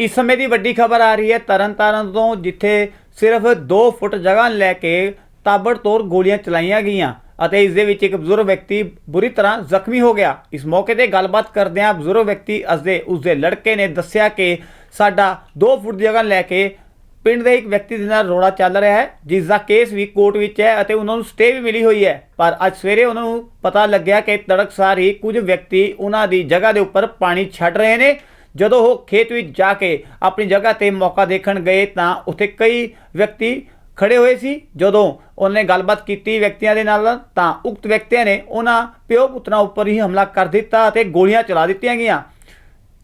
ਇਸ ਸਮੇਂ ਦੀ ਵੱਡੀ ਖਬਰ ਆ ਰਹੀ ਹੈ ਤਰਨਤਾਰਨ ਤੋਂ, ਜਿੱਥੇ ਸਿਰਫ 2 ਫੁੱਟ ਜਗ੍ਹਾ ਲੈ ਕੇ ਤਾਬੜਤੋੜ ਗੋਲੀਆਂ ਚਲਾਈਆਂ ਗਈਆਂ ਅਤੇ ਇਸ ਦੇ ਵਿੱਚ ਇੱਕ ਬਜ਼ੁਰਗ ਵਿਅਕਤੀ ਬੁਰੀ ਤਰ੍ਹਾਂ ਜ਼ਖਮੀ ਹੋ ਗਿਆ। ਇਸ ਮੌਕੇ ਤੇ ਗੱਲਬਾਤ ਕਰਦਿਆਂ ਬਜ਼ੁਰਗ ਵਿਅਕਤੀ ਅਸਦੇ ਉਸਦੇ ਲੜਕੇ ਨੇ ਦੱਸਿਆ ਕਿ ਸਾਡਾ 2 ਫੁੱਟ ਦੀ ਜਗ੍ਹਾ ਲੈ ਕੇ ਪਿੰਡ ਦੇ ਇੱਕ ਵਿਅਕਤੀ ਦੇ ਨਾਲ ਰੋੜਾ ਚੱਲ ਰਿਹਾ ਹੈ, ਜਿਸ ਦਾ ਕੇਸ ਵੀ ਕੋਰਟ ਵਿੱਚ ਹੈ ਅਤੇ ਉਹਨਾਂ ਨੂੰ ਸਟੇ ਵੀ ਮਿਲੀ ਹੋਈ ਹੈ। ਪਰ ਅੱਜ ਸਵੇਰੇ ਉਹਨਾਂ ਨੂੰ ਪਤਾ ਲੱਗਿਆ ਕਿ ਤੜਕਸਾਰ ਹੀ ਕੁਝ ਵਿਅਕਤੀ ਉਹਨਾਂ ਦੀ ਜਗ੍ਹਾ ਦੇ ਉੱਪਰ ਪਾਣੀ ਛੱਡ ਰਹੇ ਨੇ। ਜਦੋਂ ਉਹ ਖੇਤ ਵਿੱਚ ਜਾ ਕੇ ਆਪਣੀ ਜਗ੍ਹਾ ਤੇ ਮੌਕਾ ਦੇਖਣ ਗਏ ਤਾਂ ਉੱਥੇ ਕਈ ਵਿਅਕਤੀ ਖੜੇ ਹੋਏ ਸੀ। ਜਦੋਂ ਉਹਨੇ ਗੱਲਬਾਤ ਕੀਤੀ ਵਿਅਕਤੀਆਂ ਦੇ ਨਾਲ, ਤਾਂ ਉਕਤ ਵਿਅਕਤੀਆਂ ਨੇ ਉਹਨਾਂ ਪਿਓ ਪੁੱਤਰਾਂ ਉੱਪਰ ਹੀ ਹਮਲਾ ਕਰ ਦਿੱਤਾ ਅਤੇ ਗੋਲੀਆਂ ਚਲਾ ਦਿੱਤੀਆਂ ਗਈਆਂ।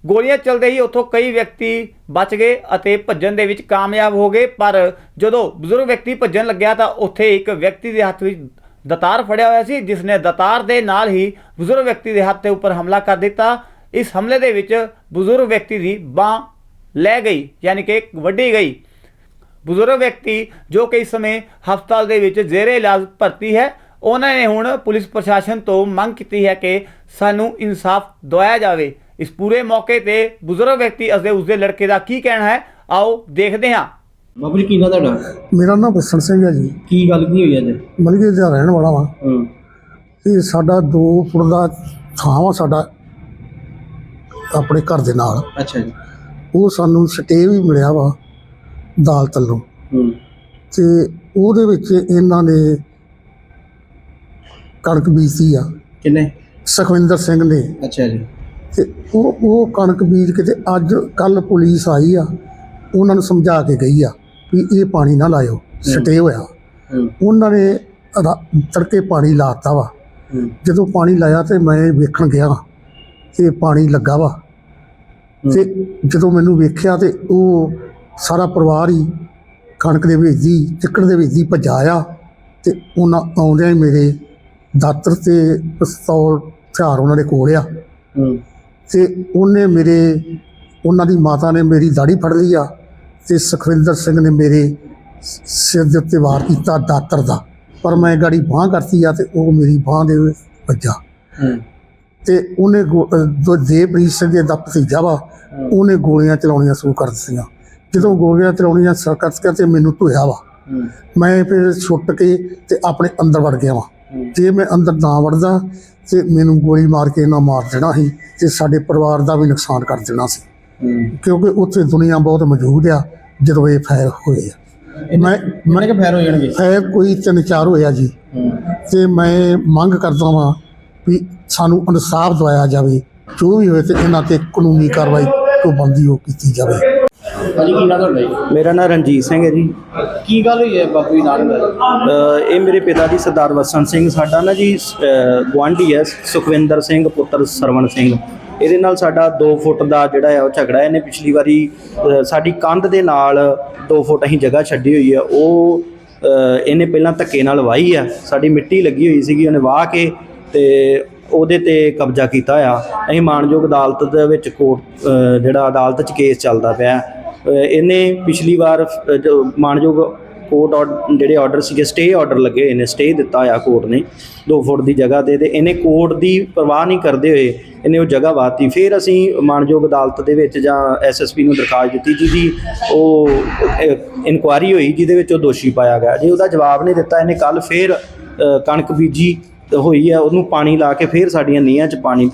ਗੋਲੀਆਂ ਚੱਲਦੇ ਹੀ ਉੱਥੋਂ ਕਈ ਵਿਅਕਤੀ ਬਚ ਗਏ ਅਤੇ ਭੱਜਣ ਦੇ ਵਿੱਚ ਕਾਮਯਾਬ ਹੋ ਗਏ। ਪਰ ਜਦੋਂ ਬਜ਼ੁਰਗ ਵਿਅਕਤੀ ਭੱਜਣ ਲੱਗਿਆ ਤਾਂ ਉੱਥੇ ਇੱਕ ਵਿਅਕਤੀ ਦੇ ਹੱਥ ਵਿੱਚ ਦਤਾਰ ਫੜਿਆ ਹੋਇਆ ਸੀ ਜਿਸ ਨੇ ਦਤਾਰ ਦੇ ਨਾਲ ਹੀ ਬਜ਼ੁਰਗ ਵਿਅਕਤੀ ਦੇ ਹੱਥ ਦੇ ਉੱਪਰ ਹਮਲਾ ਕਰ ਦਿੱਤਾ। ਇਸ ਹਮਲੇ ਦੇ ਵਿੱਚ ਬਜ਼ੁਰਗ ਵਿਅਕਤੀ ਦੀ ਬਾਹ ਲੈ ਗਈ ਯਾਨੀ ਕਿ ਵੱਢੀ ਗਈ। ਬਜ਼ੁਰਗ ਵਿਅਕਤੀ ਜੋ ਕਿ ਇਸ ਸਮੇਂ ਹਸਪਤਾਲ ਦੇ ਵਿੱਚ ਜ਼ੇਰੇ ਇਲਾਜ ਭਰਤੀ ਹੈ ਉਹਨਾਂ ਨੇ ਹੁਣ ਪੁਲਿਸ ਪ੍ਰਸ਼ਾਸਨ ਤੋਂ ਮੰਗ ਕੀਤੀ ਹੈ ਕਿ ਸਾਨੂੰ ਇਨਸਾਫ ਦਿਵਾਇਆ ਜਾਵੇ। ਇਸ ਪੂਰੇ ਮੌਕੇ ਤੇ ਬਜ਼ੁਰਗ ਵਿਅਕਤੀ ਅਤੇ ਉਸਦੇ ਲੜਕੇ ਦਾ ਕੀ ਕਹਿਣਾ ਹੈ ਆਓ ਦੇਖਦੇ ਹਾਂ। ਬਾਬੂ ਜੀ ਕੀ ਨਾਂ ਤੁਹਾਡਾ? ਮੇਰਾ ਨਾਮ ਬਸਨ ਸਿੰਘ ਹੈ ਜੀ। ਕੀ ਗੱਲ ਕੀ ਹੋਈ ਅੱਜ? ਮਲਗੇ ਦਾ ਰਹਿਣ ਵਾਲਾ ਵਾਂ। ਹਾਂ। ਇਹ ਸਾਡਾ 2 ਫੁੱਟ ਦਾ ਥਾਂ ਵਾ ਸਾਡਾ। ਆਪਣੇ ਘਰ ਦੇ ਨਾਲ। ਅੱਛਾ ਜੀ। ਉਹ ਸਾਨੂੰ ਸਟੇ ਵੀ ਮਿਲਿਆ ਵਾ ਅਦਾਲਤ ਵੱਲੋਂ ਹੂੰ। ਤੇ ਉਹਦੇ ਵਿੱਚ ਇਹਨਾਂ ਨੇ ਕਣਕ ਬੀਜੀ ਆ। ਕਿੰਨੇ? ਸੁਖਵਿੰਦਰ ਸਿੰਘ ਨੇ। ਅੱਛਾ ਜੀ। ਤੇ ਉਹ ਉਹ ਕਣਕ ਬੀਜ ਕੇ ਤੇ ਅੱਜ ਕੱਲ ਪੁਲਿਸ ਆਈ ਆ। ਉਹਨਾਂ ਨੂੰ ਸਮਝਾ ਕੇ ਗਈ ਆ ਵੀ ਇਹ ਪਾਣੀ ਨਾ ਲਾਇਓ। ਸਟੇ ਹੋਇਆ। ਉਹਨਾਂ ਨੇ ਤੜਕੇ ਪਾਣੀ ਲਾਤਾ ਵਾ। ਜਦੋਂ ਪਾਣੀ ਲਾਇਆ ਤੇ ਮੈਂ ਵੇਖਣ ਗਿਆ। ਤੇ ਪਾਣੀ ਲੱਗਾ ਵਾ। ਤੇ ਜਦੋਂ ਮੈਨੂੰ ਵੇਖਿਆ ਤੇ ਉਹ ਸਾਰਾ ਪਰਿਵਾਰ ਹੀ ਕਣਕ ਦੇ ਵਿੱਚ ਹੀ ਚਿੱਕੜ ਦੇ ਵਿੱਚ ਹੀ ਭੱਜਾ ਆ ਤੇ ਉਹਨਾਂ ਆਉਂਦਿਆਂ ਹੀ ਮੇਰੇ ਦਾਤਰ ਤੇ ਪਿਸਤੌਲ ਹਥਿਆਰ ਉਹਨਾਂ ਦੇ ਕੋਲ ਆ। ਤੇ ਉਹਨੇ ਮੇਰੇ ਉਹਨਾਂ ਦੀ ਮਾਤਾ ਨੇ ਮੇਰੀ ਦਾੜੀ ਫੜ ਲਈ ਆ ਤੇ ਸੁਖਵਿੰਦਰ ਸਿੰਘ ਨੇ ਮੇਰੇ ਸਿਰ ਦੇ ਉੱਤੇ ਵਾਰ ਕੀਤਾ ਦਾਤਰ ਦਾ। ਪਰ ਮੈਂ ਗਾੜੀ ਬਾਹ ਕਰਤੀ ਆ ਤੇ ਉਹ ਮੇਰੀ ਬਾਹ ਦੇ ਵਿੱਚ ਵੱਜਾ ਤੇ ਉਹਨੇ ਜੋ ਦੇਵਪ੍ਰੀਤ ਸਿੰਘ ਦਾ ਭਤੀਜਾ ਵਾ ਉਹਨੇ ਗੋਲੀਆਂ ਚਲਾਉਣੀਆਂ ਸ਼ੁਰੂ ਕਰ ਦਿੱਤੀਆਂ। ਜਦੋਂ ਗੋਲੀਆਂ ਚਲਾਉਣੀਆਂ ਸਰਕਸ ਕਰਕੇ ਮੈਨੂੰ ਧੋਇਆ ਵਾ। ਮੈਂ ਫਿਰ ਛੁੱਟ ਕੇ ਤੇ ਆਪਣੇ ਅੰਦਰ ਵੜ ਗਿਆ ਵਾ। ਜੇ ਮੈਂ ਅੰਦਰ ਨਾ ਵੜਦਾ ਤੇ ਮੈਨੂੰ ਗੋਲੀ ਮਾਰ ਕੇ ਇਹਨਾਂ ਮਾਰ ਦੇਣਾ ਸੀ ਤੇ ਸਾਡੇ ਪਰਿਵਾਰ ਦਾ ਵੀ ਨੁਕਸਾਨ ਕਰ ਦੇਣਾ ਸੀ। ਕਿਉਂਕਿ ਉੱਥੇ ਦੁਨੀਆ ਬਹੁਤ ਮੌਜੂਦ ਆ ਜਦੋਂ ਇਹ ਫਾਇਰ ਹੋਏ ਆ। ਮੈਂ ਕਿੰਨੇ ਕੁ ਫੈਰ ਹੋ ਜਾਣਗੇ ਫਾਇਰ ਕੋਈ ਤਿੰਨ ਚਾਰ ਹੋਇਆ ਜੀ। ਤੇ ਮੈਂ ਮੰਗ ਕਰਦਾ ਵਾਂ ਵੀ ਸਾਨੂੰ ਇਨਸਾਫ ਦਿਵਾਇਆ ਜਾਵੇ ਜੋ ਵੀ ਹੋਏ ਤੇ ਇਹਨਾਂ ਤੇ ਕਾਨੂੰਨੀ ਕਾਰਵਾਈ ਤੋਂ ਬੰਦੀ ਉਹ ਕੀਤੀ ਜਾਵੇ। ਭਾਜੀ ਕੀ ਨਾਂ ਤੁਹਾਡਾ ਜੀ? ਮੇਰਾ ਨਾਮ ਰਣਜੀਤ ਸਿੰਘ ਹੈ ਜੀ। ਕੀ ਗੱਲ ਹੋਈ ਹੈ ਬਾਪੂ ਜੀ ਨਾਲ? ਅ, ਇਹ ਮੇਰੇ ਪਿਤਾ ਜੀ ਸਰਦਾਰ ਵਸਨ ਸਿੰਘ ਸਾਡਾ ਨਾ ਜੀ ਗਵਾਂਢੀ ਹੈ ਸੁਖਵਿੰਦਰ ਸਿੰਘ ਪੁੱਤਰ ਸਰਵਣ ਸਿੰਘ। ਇਹਦੇ ਨਾਲ ਸਾਡਾ 2 ਫੁੱਟ ਦਾ ਜਿਹੜਾ ਆ ਉਹ ਝਗੜਾ ਇਹਨੇ ਪਿਛਲੀ ਵਾਰੀ ਅ, ਸਾਡੀ ਕੰਧ ਦੇ ਨਾਲ 2 ਫੁੱਟ ਅਸੀਂ ਜਗ੍ਹਾ ਛੱਡੀ ਹੋਈ ਆ ਉਹ ਅ, ਇਹਨੇ ਪਹਿਲਾਂ ਧੱਕੇ ਨਾਲ ਵਾਹੀ ਆ ਸਾਡੀ ਮਿੱਟੀ ਲੱਗੀ ਹੋਈ ਸੀਗੀ ਉਹਨੇ ਵਾਹ ਕੇ ਤੇ ਉਹਦੇ ਤੇ ਕਬਜ਼ਾ ਕੀਤਾ ਆ ਅਸੀਂ ਮਾਨਯੋਗ ਅਦਾਲਤ ਦੇ ਵਿੱਚ ਕੋਰਟ ਜਿਹੜਾ ਅਦਾਲਤ 'ਚ ਕੇਸ ਚੱਲਦਾ ਪਿਆ। ਇਹਨੇ ਪਿਛਲੀ ਵਾਰ ਅ, ਮਾਨਯੋਗ ਕੋਰਟ ਆਰਡ- ਜਿਹੜੇ ਆਰਡਰ ਸੀਗੇ ਸਟੇ ਆਰਡਰ ਲੱਗੇ ਇਹਨੇ ਨੇ ਸਟੇ ਦਿੱਤਾ ਆ ਕੋਰਟ ਨੇ 2 ਫੁੱਟ ਦੀ ਜਗ੍ਹਾ ਤੇ ਤੇ ਇਹਨੇ ਕੋਰਟ ਦੀ ਪਰਵਾਹ ਨਹੀਂ ਕਰਦੇ ਹੋਏ ਇਹਨੇ ਉਹ ਜਗ੍ਹਾ ਵਾਤੀ। ਫਿਰ ਅਸੀਂ ਮਾਨਯੋਗ ਅਦਾਲਤ ਦੇ ਵਿੱਚ ਜਾਂ ਐਸਐਸਪੀ ਨੂੰ ਦਰਖਾਸਤ ਦਿੱਤੀ ਜਿਹਦੀ ਉਹ ਇਨਕੁਆਰੀ ਹੋਈ ਜਿਹਦੇ ਵਿੱਚ ਉਹ ਦੋਸ਼ੀ ਪਾਇਆ ਗਿਆ। ਜੇ ਉਹਦਾ ਜਵਾਬ ਨਹੀਂ ਦਿੱਤਾ ਇਹਨੇ ਕੱਲ ਫਿਰ ਕਣਕ ਬੀਜੀ। ਹੋਈ ਆ, ਉਹਨੂੰ ਪਾਣੀ ਲਾ ਕੇ ਫਿਰ ਸਾਡੀਆਂ ਨੀਹਾਂ 'ਚ ਪਾਣੀ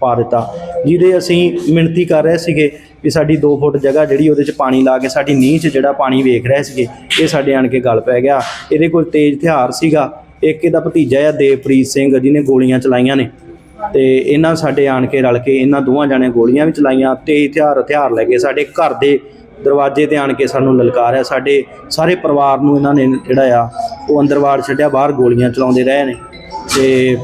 ਪਾ ਦਿੱਤਾ। ਜਿਹਦੇ ਅਸੀਂ ਮਿਣਤੀ ਕਰ ਰਹੇ ਸੀਗੇ ਵੀ ਸਾਡੀ 2 ਫੁੱਟ ਜਗ੍ਹਾ ਜਿਹੜੀ ਉਹਦੇ 'ਚ ਪਾਣੀ ਲਾ ਕੇ ਸਾਡੀ ਨੀਂਹ 'ਚ ਜਿਹੜਾ ਪਾਣੀ ਵੇਖ ਰਹੇ ਸੀਗੇ, ਇਹ ਸਾਡੇ ਆਣ ਕੇ ਗਲ ਪੈ ਗਿਆ। ਇਹਦੇ ਕੋਲ ਤੇਜ਼ ਹਥਿਆਰ ਸੀਗਾ। ਇੱਕ ਇਹਦਾ ਭਤੀਜਾ ਆ, ਦੇਵਪ੍ਰੀਤ ਸਿੰਘ, ਜਿਹਨੇ ਗੋਲੀਆਂ ਚਲਾਈਆਂ ਨੇ। ਤੇ ਇਹਨਾਂ ਸਾਡੇ ਆਣ ਕੇ ਰਲ ਕੇ ਇਹਨਾਂ ਦੋਵਾਂ ਜਾਣੇ ਗੋਲੀਆਂ ਵੀ ਚਲਾਈਆਂ, ਤੇਜ਼ ਹਥਿਆਰ ਹਥਿਆਰ ਲੈ ਕੇ ਸਾਡੇ ਘਰ ਦੇ ਦਰਵਾਜ਼ੇ ਤੇ ਆਣ ਕੇ ਸਾਨੂੰ ਲਲਕਾਰਿਆ ਸਾਡੇ ਸਾਰੇ ਪਰਿਵਾਰ ਨੂੰ ਇਹਨਾਂ ਨੇ ਜਿਹੜਾ ਆ, ਉਹ ਅੰਦਰ ਵਾੜ ਛੱਡਿਆ, ਬਾਹਰ ਗੋਲੀਆਂ ਚਲਾਉਂਦੇ ਰਹੇ ਨੇ। ਤੇ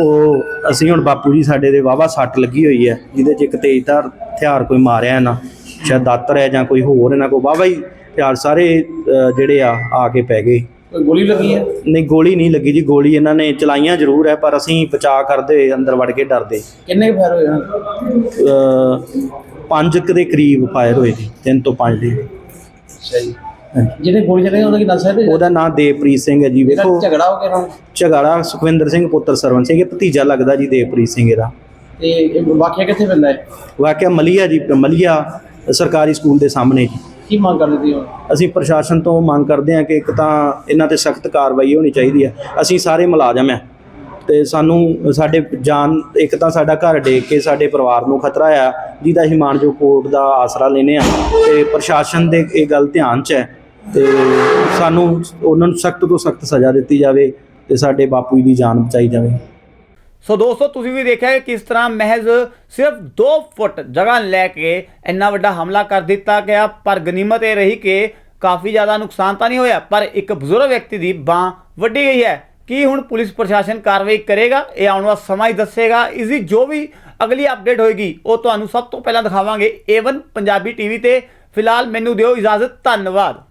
ਉਹ ਅਸੀਂ ਹੁਣ ਬਾਪੂ ਜੀ ਸਾਡੇ ਦੇ ਵਾਵਾ ਸੱਟ ਲੱਗੀ ਹੋਈ ਹੈ ਜਿਹਦੇ 'ਚ ਇੱਕ ਤੇਜ਼ਧਾਰ ਹਥਿਆਰ ਕੋਈ ਮਾਰਿਆ ਨਾ ਸ਼ਾਇਦ ਦਾਤਰ ਹੈ ਜਾਂ ਕੋਈ ਹੋਰ ਇਹਨਾਂ ਕੋ ਵਾਵਾ ਹੀ ਹਥਿਆਰ ਸਾਰੇ ਜਿਹੜੇ ਆ ਆ ਕੇ ਪੈ ਗਏ। ਕੋਈ ਗੋਲੀ ਲੱਗੀ ਹੈ? ਨਹੀਂ ਗੋਲੀ ਨਹੀਂ ਲੱਗੀ ਜੀ ਗੋਲੀ ਇਹਨਾਂ ਨੇ ਚਲਾਈਆਂ ਜ਼ਰੂਰ ਹੈ ਪਰ ਅਸੀਂ ਬਚਾ ਕਰਦੇ ਹੋਏ ਅੰਦਰ ਵੜ ਕੇ ਡਰਦੇ। ਕਿੰਨੇ ਫੈਰ ਹੋਏ ਹਨ? ਪੰਜ ਕੁ ਦੇ ਕਰੀਬ ਫਾਇਰ ਹੋਏ ਜੀ ਤਿੰਨ ਤੋਂ ਪੰਜ ਦੇ। ਅੱਛਾ ਜੀ ਜਿਹਨੇ ਗੋਲੀ ਚਲਾਈ ਉਹਦਾ ਕੀ ਦੱਸ ਸਕਦੇ ਉਹਦਾ ਨਾਮ ਦੇਵਪ੍ਰੀਤ ਸਿੰਘ ਹੈ ਜੀ ਵੇਖੋ। ਝਗੜਾ ਹੋ ਗਿਆ ਝਗੜਾ ਸੁਖਵਿੰਦਰ ਸਿੰਘ ਪੁੱਤਰ ਸਰਵਨ ਸਿੰਘ ਇਹ ਭਤੀਜਾ ਲੱਗਦਾ ਜੀ ਦੇਵਪ੍ਰੀਤ ਸਿੰਘ ਇਹਦਾ। ਤੇ ਇਹ ਵਾਕਿਆ ਕਿੱਥੇ ਪੈਂਦਾ ਹੈ? ਵਾਕਿਆ ਮਲੀਆ ਜੀ ਮਲੀਆ ਸਰਕਾਰੀ ਸਕੂਲ ਦੇ ਸਾਹਮਣੇ ਜੀ। ਕੀ ਮੰਗ ਕਰਦੇ ਹੁਣ? ਅਸੀਂ ਪ੍ਰਸ਼ਾਸਨ ਤੋਂ ਮੰਗ ਕਰਦੇ ਹਾਂ ਕਿ ਇੱਕ ਤਾਂ ਇਹਨਾਂ ਤੇ ਸਖਤ ਕਾਰਵਾਈ ਹੋਣੀ ਚਾਹੀਦੀ ਹੈ। ਅਸੀਂ ਸਾਰੇ ਮੁਲਾਜ਼ਮ ਹਾਂ ਤੇ ਸਾਨੂੰ ਸਾਡੇ ਜਾਨ ਇੱਕ ਤਾਂ ਸਾਡਾ ਘਰ ਡੇਕ ਕੇ ਸਾਡੇ ਪਰਿਵਾਰ ਨੂੰ ਖਤਰਾ ਆ ਜਿਹਦਾ ਅਸੀਂ ਮਾਨਜੋ ਕੋਰਟ ਦਾ ਆਸਰਾ ਲੈਨੇ ਆ ਤੇ ਪ੍ਰਸ਼ਾਸਨ ਦੇ ਇਹ ਗੱਲ ਧਿਆਨ 'ਚ ਹੈ ਤੇ ਸਾਨੂੰ ਉਹਨਾਂ ਨੂੰ ਸਖਤ ਤੋਂ ਸਖਤ ਸਜ਼ਾ ਦਿੱਤੀ ਜਾਵੇ ਤੇ ਸਾਡੇ ਬਾਪੂ ਜੀ ਦੀ ਜਾਨ ਬਚਾਈ ਜਾਵੇ। ਸੋ ਦੋਸਤੋ, ਤੁਸੀਂ ਵੀ ਦੇਖਿਆ ਕਿਸ ਤਰ੍ਹਾਂ ਮਹਿਜ਼ ਸਿਰਫ 2 ਫੁੱਟ ਜਗ੍ਹਾ ਲੈ ਕੇ ਇੰਨਾ ਵੱਡਾ ਹਮਲਾ ਕਰ ਦਿੱਤਾ ਗਿਆ, ਪਰ ਗਨੀਮਤ ਇਹ ਰਹੀ ਕਿ ਕਾਫੀ ਜ਼ਿਆਦਾ ਨੁਕਸਾਨ ਤਾਂ ਨਹੀਂ ਹੋਇਆ, ਪਰ ਇੱਕ ਬਜ਼ੁਰਗ ਵਿਅਕਤੀ ਦੀ ਬਾਹ ਵੱਢੀ ਗਈ ਹੈ। ਕੀ ਹੁਣ ਪੁਲਿਸ ਪ੍ਰਸ਼ਾਸਨ ਕਾਰਵਾਈ ਕਰੇਗਾ? ਇਹ ਆਉਣ ਵਾਲਾ ਸਮਾਂ ਹੀ ਦੱਸੇਗਾ। ਇਸ ਦੀ ਜੋ ਵੀ ਅਗਲੀ ਅਪਡੇਟ ਹੋਏਗੀ, ਉਹ ਤੁਹਾਨੂੰ ਸਭ ਤੋਂ ਪਹਿਲਾਂ ਦਿਖਾਵਾਂਗੇ A1 ਪੰਜਾਬੀ ਟੀਵੀ ਤੇ। ਫਿਲਹਾਲ ਮੈਨੂੰ ਦਿਓ ਇਜਾਜ਼ਤ, ਧੰਨਵਾਦ।